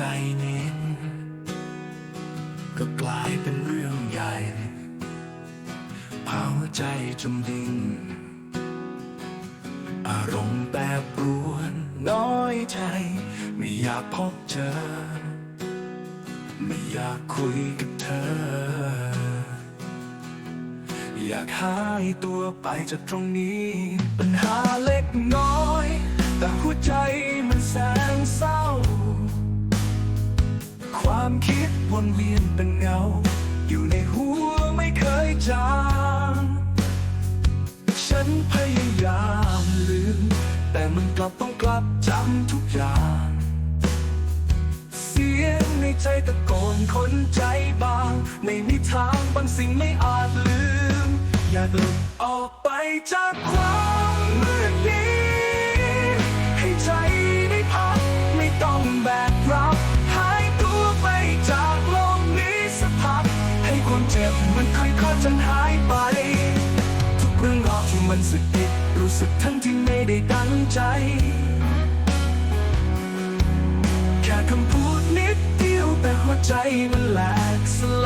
ใจนิดก็กลายเป็นเรื่องใหญ่พาหัวใจจมดิ่งอารมณ์แปรปรวนน้อยใจ ไม่อยากพบเจอ ไม่อยากคุยกับเธอ อยากหายตัวไปจากตรงนี้ ปัญหาเล็กน้อย แต่หัวใจมัน วนเวียนเป็นเงา อยู่ในหัวไม่เคยจางฉันพยายามลืม แต่มันกลับต้องกลับจำทุกอย่าง เสียงในใจตะโกนคนใจบาง ไม่มีทางบางสิ่งไม่อาจลืม อยากหลุดออกไปจากความ มันสึกผิดรู้สึกทั้งที่ไม่ได้ตั้งใจ แค่คำพูดนิดเดียวแต่หัวใจมันแหลกสลาย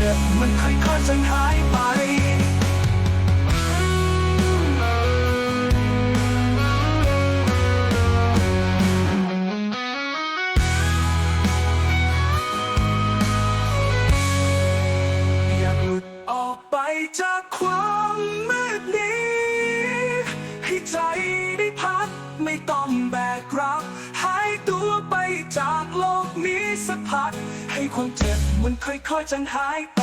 จ็บมันค่อยๆจางหายไปอยากออกไปจากความมืดนี้ ให้ใจได้พักไม่ต้องแบกรับ หายตัวไปจากโลกนี้สักพัก ความเจ็บมันค่อยๆจางหายไป